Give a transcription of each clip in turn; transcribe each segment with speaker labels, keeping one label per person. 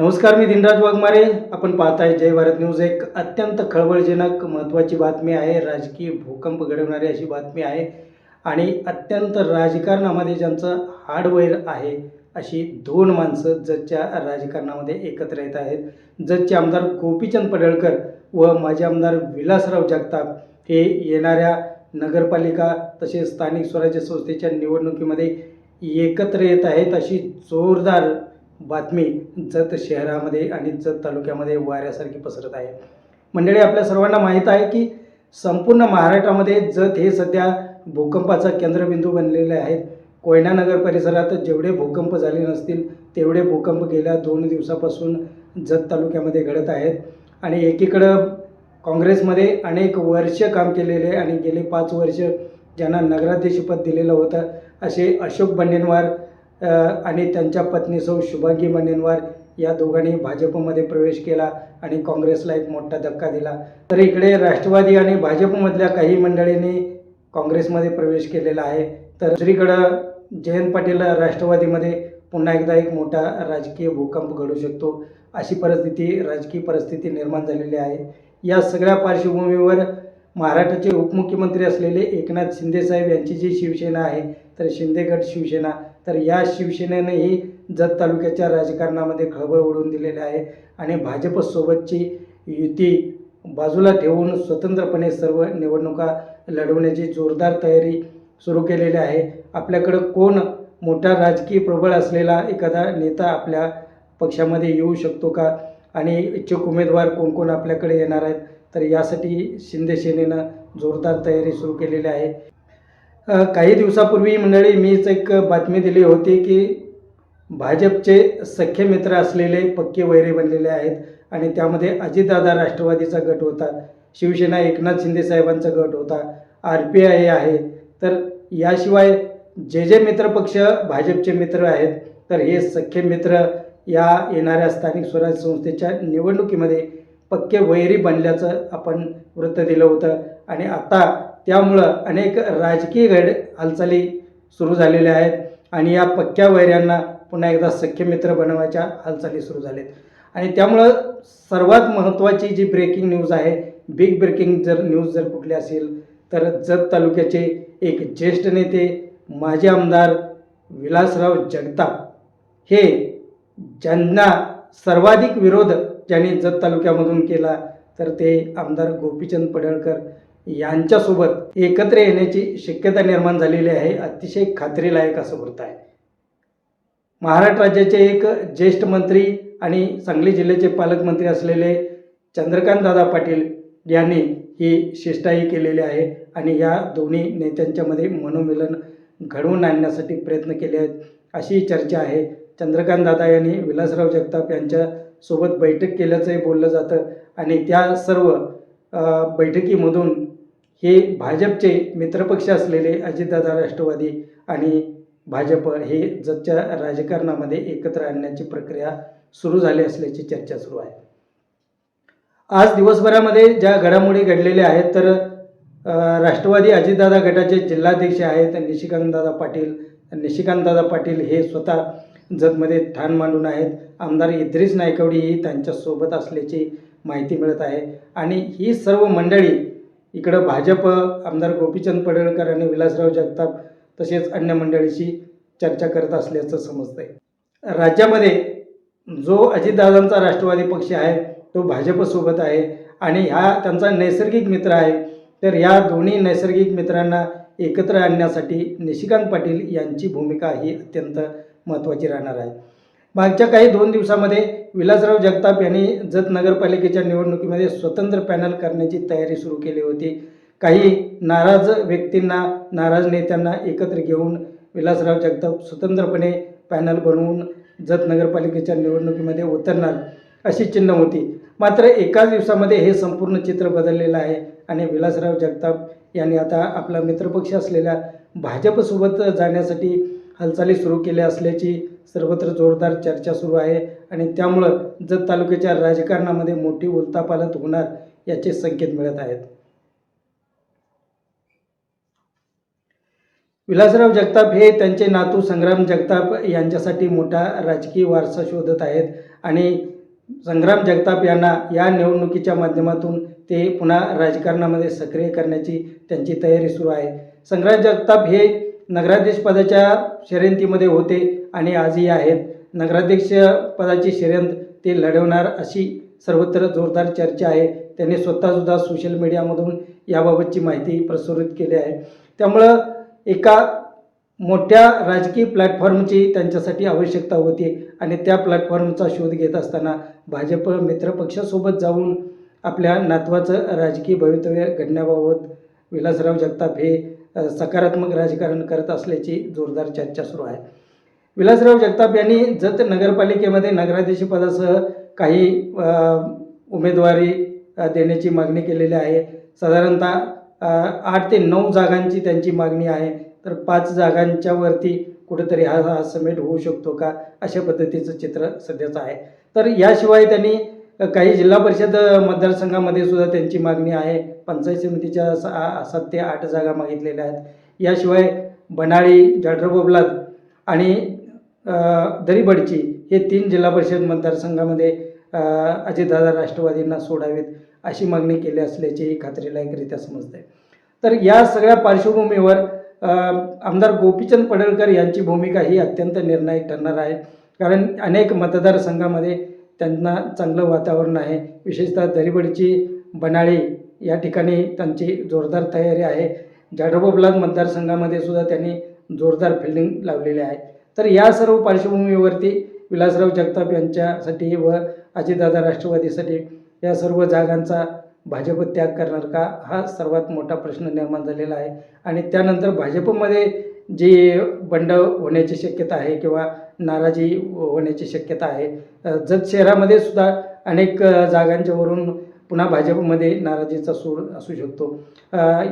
Speaker 1: नमस्कार मी दिनराज वाघमारे. आपण पाहताय जय भारत न्यूज एक. अत्यंत खळबळजनक महत्त्वाची बातमी आहे. राजकीय भूकंप घडवणारी अशी बातमी आहे. आणि अत्यंत राजकारणामध्ये ज्यांचं हार्डवेअर आहे अशी दोन माणसं जतच्या राजकारणामध्ये एकत्र येत आहेत. जतचे आमदार गोपीचंद पडळकर व माजी आमदार विलासराव जगताप हे येणाऱ्या नगरपालिका तसेच स्थानिक स्वराज्य संस्थेच्या निवडणुकीमध्ये एकत्र येत आहेत अशी जोरदार बातमी जत शहरामध्ये आणि जत तालुक्यामध्ये वाऱ्यासारखी पसरत आहे. मंडळी आपल्या सर्वांना माहीत आहे की संपूर्ण महाराष्ट्रामध्ये जत हे सध्या भूकंपाचा केंद्रबिंदू बनलेले आहेत. कोयना नगर परिसरात जेवढे भूकंप झाले नसतील तेवढे भूकंप गेल्या दोन दिवसापासून जत तालुक्यामध्ये घडत आहेत. आणि एकीकडं काँग्रेसमध्ये अनेक वर्ष काम केलेले आणि गेले पाच वर्ष ज्यांना नगराध्यक्षपद दिलेलं होतं असे अशोक बंडेनवार आणि त्यांच्या पत्नी सौ शुभांगी या दोघांनी भाजपमध्ये प्रवेश केला आणि काँग्रेसला एक मोठा धक्का दिला. तर इकडे राष्ट्रवादी आणि भाजपमधल्या काही मंडळींनी काँग्रेसमध्ये प्रवेश केलेला आहे. तर दुसरीकडं जयंत पाटील राष्ट्रवादीमध्ये पुन्हा एकदा एक मोठा राजकीय भूकंप घडू शकतो. अशी परिस्थिती राजकीय परिस्थिती निर्माण झालेली आहे. या सगळ्या पार्श्वभूमीवर महाराष्ट्राचे उपमुख्यमंत्री असलेले एकनाथ शिंदेसाहेब यांची जी शिवसेना आहे तर शिंदेगड शिवसेना तर या शिवसेनेनेही जत तालुक्याच्या राजकारणामध्ये खळबळ उडवून दिलेली आहे आणि भाजपसोबतची युती बाजूला ठेवून स्वतंत्रपणे सर्व निवडणुका लढवण्याची जोरदार तयारी सुरू केलेली आहे. आपल्याकडं कोण मोठा राजकीय प्रबळ असलेला एखादा नेता आपल्या पक्षामध्ये येऊ शकतो का? आणि इच्छुक उमेदवार कोण कोण आपल्याकडे येणार आहेत? तर यासाठी शिंदे सेनेनं जोरदार तयारी सुरू केलेली आहे. काही दिवसापूर्वी मंडळी मीच एक बातमी दिली होती की भाजपचे सख्य मित्र असलेले पक्के वैरे बनलेले आहेत आणि त्यामध्ये अजितदादा राष्ट्रवादीचा गट होता शिवसेना एकनाथ शिंदे साहेबांचा गट होता आर पी आय आहे. तर याशिवाय जे जे मित्रपक्ष भाजपचे मित्र आहेत तर हे सख्य मित्र या येणाऱ्या स्थानिक स्वराज्य संस्थेच्या निवडणुकीमध्ये पक्के वैरी बनल्याचं आपण वृत्त दिलं होतं. आणि आता त्यामुळं अनेक राजकीय घड हालचाली सुरू झालेल्या आहेत आणि या पक्क्या वैऱ्यांना पुन्हा एकदा सख्य मित्र बनवायच्या हालचाली सुरू झालेत. आणि त्यामुळं सर्वात महत्त्वाची जी ब्रेकिंग न्यूज आहे बिग ब्रेकिंग जर न्यूज जर कुठली असेल तर जत तालुक्याचे एक ज्येष्ठ नेते माजी आमदार विलासराव जगताप हे ज्यांना सर्वाधिक विरोध ज्यांनी जत तालुक्यामधून केला तर ते आमदार गोपीचंद पडळकर यांच्यासोबत एकत्र येण्याची शक्यता निर्माण झालेली आहे अतिशय खात्रीलायक असं वृत्त आहे. महाराष्ट्र राज्याचे एक ज्येष्ठ मंत्री आणि सांगली जिल्ह्याचे पालकमंत्री असलेले चंद्रकांत दादा पाटील यांनी ही शिष्टाई केलेली आहे आणि या दोन्ही नेत्यांच्यामध्ये मनोमिलन घडवून आणण्यासाठी प्रयत्न केले आहेत अशी चर्चा आहे. चंद्रकांत दादा यांनी विलासराव जगताप यांच्यासोबत बैठक केल्याचंही बोललं जातं आणि त्या सर्व बैठकीमधून हे भाजपचे मित्रपक्ष असलेले अजितदादा राष्ट्रवादी आणि भाजप हे जगच्या राजकारणामध्ये एकत्र आणण्याची प्रक्रिया सुरू झाली असल्याची चर्चा सुरू आहे. आज दिवसभरामध्ये ज्या घडामोडी घडलेल्या आहेत तर राष्ट्रवादी अजितदादा गटाचे जिल्हाध्यक्ष आहेत निशिकांतदादा पाटील. निशिकांतदादा पाटील हे स्वतः जतमध्ये ठाण मांडून आहेत. आमदार इद्रिस नायकवडी ही त्यांच्यासोबत असल्याची माहिती मिळत आहे. आणि ही सर्व मंडळी इकडं भाजप आमदार गोपीचंद पडळकर आणि विलासराव जगताप तसेच अन्य मंडळीशी चर्चा करत असल्याचं समजतंय. राज्यामध्ये जो अजितदादांचा राष्ट्रवादी पक्ष आहे तो भाजपसोबत आहे आणि हा त्यांचा नैसर्गिक मित्र आहे तर या दोन्ही नैसर्गिक मित्रांना एकत्र आणण्यासाठी निशिकांत पाटील यांची भूमिका ही अत्यंत महत्त्वाची राहणार आहे. मागच्या काही दोन दिवसामध्ये विलासराव जगताप यांनी जत नगरपालिकेच्या निवडणुकीमध्ये स्वतंत्र पॅनल करण्याची तयारी सुरू केली होती. काही नाराज व्यक्तींना नाराज नेत्यांना एकत्र घेऊन विलासराव जगताप स्वतंत्रपणे पॅनल बनवून जत नगरपालिकेच्या निवडणुकीमध्ये उतरणार अशी चिन्ह होती. मात्र एकाच दिवसामध्ये हे संपूर्ण चित्र बदललेलं आहे आणि विलासराव जगताप यांनी आता आपला मित्रपक्ष असलेल्या भाजपसोबत जाण्यासाठी हालचाली सुरू केल्या असल्याची सर्वत्र जोरदार चर्चा सुरू आहे आणि त्यामुळं जत तालुक्याच्या राजकारणामध्ये मोठी उलतापालत होणार याचे संकेत मिळत आहेत. विलासराव जगताप हे त्यांचे नातू संग्राम जगताप यांच्यासाठी मोठा राजकीय वारसा शोधत आहेत आणि संग्राम जगताप यांना या निवडणुकीच्या माध्यमातून ते पुन्हा राजकारणामध्ये सक्रिय करण्याची त्यांची तयारी सुरू आहे. संग्राम जगताप हे नगराध्यक्ष पदाच्या शर्यंतीमध्ये होते आणि आजही आहेत. नगराध्यक्ष पदाची शर्यंत ते लढवणार अशी सर्वत्र जोरदार चर्चा आहे. त्यांनी स्वतःसुद्धा सोशल मीडियामधून याबाबतची माहिती प्रसारित केली आहे. त्यामुळं एका मोठ्या राजकीय प्लॅटफॉर्मची त्यांच्यासाठी आवश्यकता होती आणि त्या प्लॅटफॉर्मचा शोध घेत असताना भाजप मित्रपक्षासोबत जाऊन आपल्या नातवाचं राजकीय भवितव्य घडण्याबाबत विलासराव जगताप हे सकारात्मक राजकारण करत असल्याची जोरदार चर्चा सुरू आहे. विलासराव जगताप यांनी जत नगरपालिकेमध्ये नगराध्यक्षपदासह काही उमेदवारी देण्याची मागणी केलेली आहे. साधारणतः आठ ते नऊ जागांची त्यांची मागणी आहे. तर पाच जागांच्या वरती कुठेतरी हा हा समेट होऊ शकतो का? अशा पद्धतीचं चित्र सध्याचं आहे. तर याशिवाय त्यांनी काही जिल्हा परिषद मतदारसंघामध्ये सुद्धा त्यांची मागणी आहे. पंचायत समितीच्या सात ते आठ जागा मागितलेल्या आहेत. याशिवाय बनाळी जडरबोबलाद आणि दरीबडची हे तीन जिल्हा परिषद मतदारसंघामध्ये अजितदादा राष्ट्रवादींना सोडावेत अशी मागणी केली असल्याचीही खात्रीलायकरित्या समजते तर या सगळ्या पार्श्वभूमीवर आमदार गोपीचंद पडळकर यांची भूमिका ही अत्यंत निर्णायक ठरणार आहे. कारण अनेक मतदारसंघामध्ये त्यांना चांगलं वातावरण आहे. विशेषतः दरीबडीची बनाळी या ठिकाणी त्यांची जोरदार तयारी आहे. जाडोबोबलाद मतदारसंघामध्ये सुद्धा त्यांनी जोरदार फिल्डिंग लावलेली आहे. तर या सर्व पार्श्वभूमीवरती विलासराव जगताप यांच्यासाठी व अजितदादा राष्ट्रवादीसाठी या सर्व जागांचा भाजप त्याग करणार का? हा सर्वात मोठा प्रश्न निर्माण झालेला आहे. आणि त्यानंतर भाजपमध्ये जी बंड होण्याची शक्यता आहे किंवा नाराजी होण्याची शक्यता आहे. जत शहरामध्ये सुद्धा अनेक जागांच्यावरून पुन्हा भाजपमध्ये नाराजीचा सूर असू शकतो.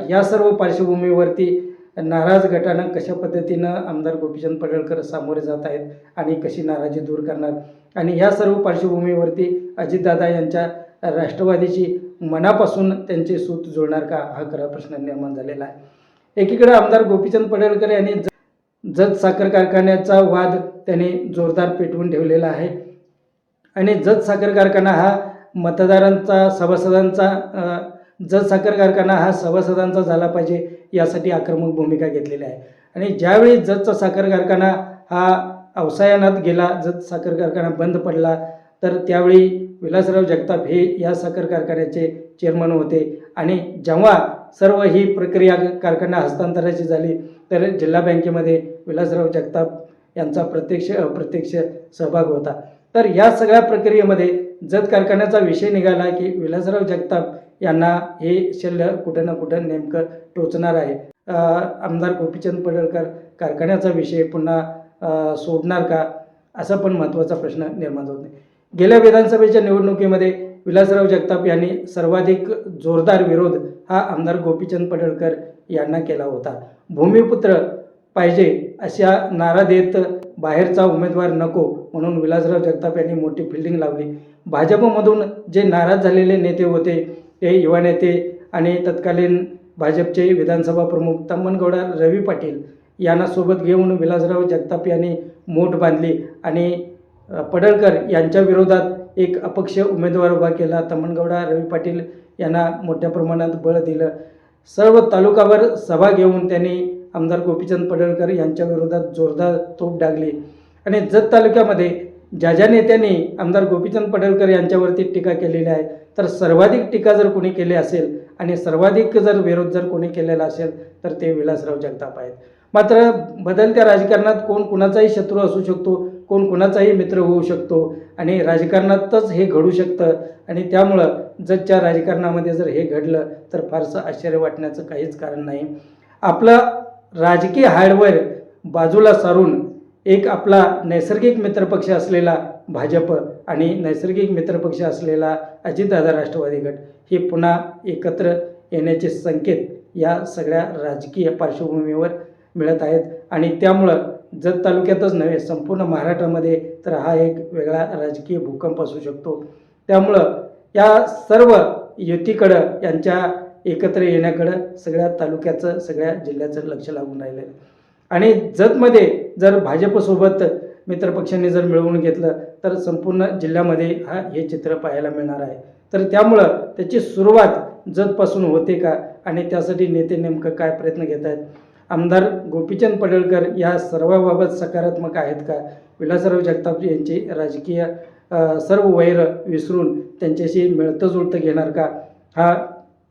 Speaker 1: या सर्व पार्श्वभूमीवरती नाराज गटानं कशा पद्धतीनं आमदार गोपीचंद पडळकर सामोरे जात आहेत आणि कशी नाराजी दूर करणार? आणि ह्या सर्व पार्श्वभूमीवरती अजितदादा यांच्या राष्ट्रवादीची मनापासून त्यांचे सूत जुळणार का? हा खरा प्रश्न निर्माण झालेला आहे. एकीकडे आमदार गोपीचंद पडळकर यांनी जत साखर कारखान्याचा वाद त्याने जोरदार पेटवून ठेवलेला आहे. आणि जत साखर कारखाना हा मतदारांचा सभासदांचा जत साखर कारखाना हा सभासदांचा झाला पाहिजे यासाठी आक्रमक भूमिका घेतलेली आहे. आणि ज्यावेळी जतचा साखर कारखाना हा अवसायानात गेला जत साखर कारखाना बंद पडला तर त्यावेळी विलासराव जगताप हे या साखर कारखान्याचे चेअरमन होते. आणि जेव्हा सर्व ही प्रक्रिया कारखाना हस्तांतराची झाली तर जिल्हा बँकेमध्ये विलासराव जगताप यांचा प्रत्यक्ष अप्रत्यक्ष सहभाग होता. तर या सगळ्या प्रक्रियेमध्ये जत कारखान्याचा विषय निघाला की विलासराव जगताप यांना हे शल्य कुठं ना कुठं नेमकं टोचणार आहे. आमदार गोपीचंद पडळकर कारखान्याचा विषय पुन्हा सोडणार का? असा पण महत्त्वाचा प्रश्न निर्माण होत नाही. गेल्या विधानसभेच्या निवडणुकीमध्ये विलासराव जगताप यांनी सर्वाधिक जोरदार विरोध हा आमदार गोपीचंद पडळकर यांना केला होता. भूमिपुत्र पाहिजे अशा नारा देत बाहेरचा उमेदवार नको म्हणून विलासराव जगताप यांनी मोठी फिल्डिंग लावली. भाजपमधून जे नाराज झालेले नेते होते ते युवा नेते आणि तत्कालीन भाजपचे विधानसभा प्रमुख तम्मनगौडा रवी पाटील यांना सोबत घेऊन विलासराव जगताप यांनी मोठ बांधली आणि पडळकर यांच्या विरोधात एक अपक्ष उमेदवार उभा केला. तमनगौडा रवी पाटील यांना मोठ्या प्रमाणात बळ दिलं. सर्व तालुकावर सभा घेऊन त्यांनी आमदार गोपीचंद पडळकर यांच्या विरोधात जोरदार तोप डागली. आणि जत तालुक्यामध्ये ज्या ज्या नेत्यांनी आमदार गोपीचंद पडळकर यांच्यावरती टीका केलेली आहे तर सर्वाधिक टीका जर कोणी केली असेल आणि सर्वाधिक जर विरोध जर कोणी केलेला असेल तर ते विलासराव जगताप आहेत. मात्र बदलत्या राजकारणात कोण कुणाचाही शत्रू असू शकतो कोण कोणाचाही मित्र होऊ शकतो आणि राजकारणातच हे घडू शकतं. आणि त्यामुळं जगच्या राजकारणामध्ये जर हे घडलं तर फारसं आश्चर्य वाटण्याचं काहीच कारण नाही. आपलं राजकीय हार्डवेअर बाजूला सारून एक आपला नैसर्गिक मित्रपक्ष असलेला भाजप आणि नैसर्गिक मित्रपक्ष असलेला अजितदादा राष्ट्रवादी गट हे पुन्हा एकत्र येण्याचे संकेत या सगळ्या राजकीय पार्श्वभूमीवर मिळत आहेत. आणि त्यामुळं जत तालुक्यातच नव्हे संपूर्ण महाराष्ट्रामध्ये तर हा एक वेगळा राजकीय भूकंप असू शकतो. त्यामुळं या सर्व युतीकडं यांच्या एकत्र येण्याकडं सगळ्या तालुक्याचं सगळ्या जिल्ह्याचं लक्ष लागून राहिलं आहे आणि जतमध्ये जर भाजपसोबत मित्रपक्षांनी जर मिळवून घेतलं तर संपूर्ण जिल्ह्यामध्ये हा हे चित्र पाहायला मिळणार आहे. तर त्यामुळं त्याची सुरुवात जतपासून होते का? आणि त्यासाठी नेते नेमकं काय प्रयत्न घेत आहेत आमदार गोपीचंद पडळकर या सर्वाबाबत सकारात्मक आहेत का? विलासराव जगताप यांची राजकीय सर्व वैर विसरून त्यांच्याशी मिळतं जुळतं घेणार का? हा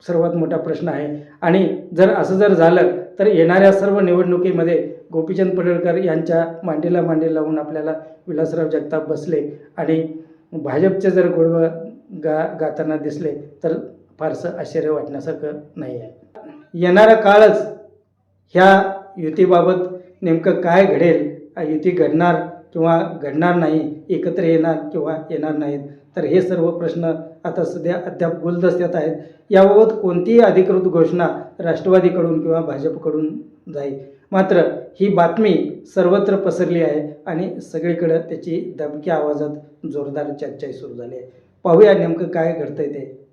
Speaker 1: सर्वात मोठा प्रश्न आहे. आणि जर असं जर झालं तर येणाऱ्या सर्व निवडणुकीमध्ये गोपीचंद पडळकर यांच्या मांडीला मांडी लावून आपल्याला विलासराव जगताप बसले आणि भाजपचे जर गोडव गा गाताना दिसले तर फारसं आश्चर्य वाटण्यासारखं नाही आहे. येणारा काळच ह्या युतीबाबत नेमकं काय घडेल युती घडणार किंवा घडणार नाही एकत्र येणार किंवा येणार नाहीत? तर हे सर्व प्रश्न आता सध्या अद्याप गुलदस्त्यात आहेत. याबाबत कोणतीही अधिकृत घोषणा राष्ट्रवादीकडून किंवा भाजपकडून जाईल. मात्र ही बातमी सर्वत्र पसरली आहे आणि सगळीकडं त्याची दबक्या आवाजात जोरदार चर्चा सुरू झाली आहे. पाहूया नेमकं काय घडतंय ते.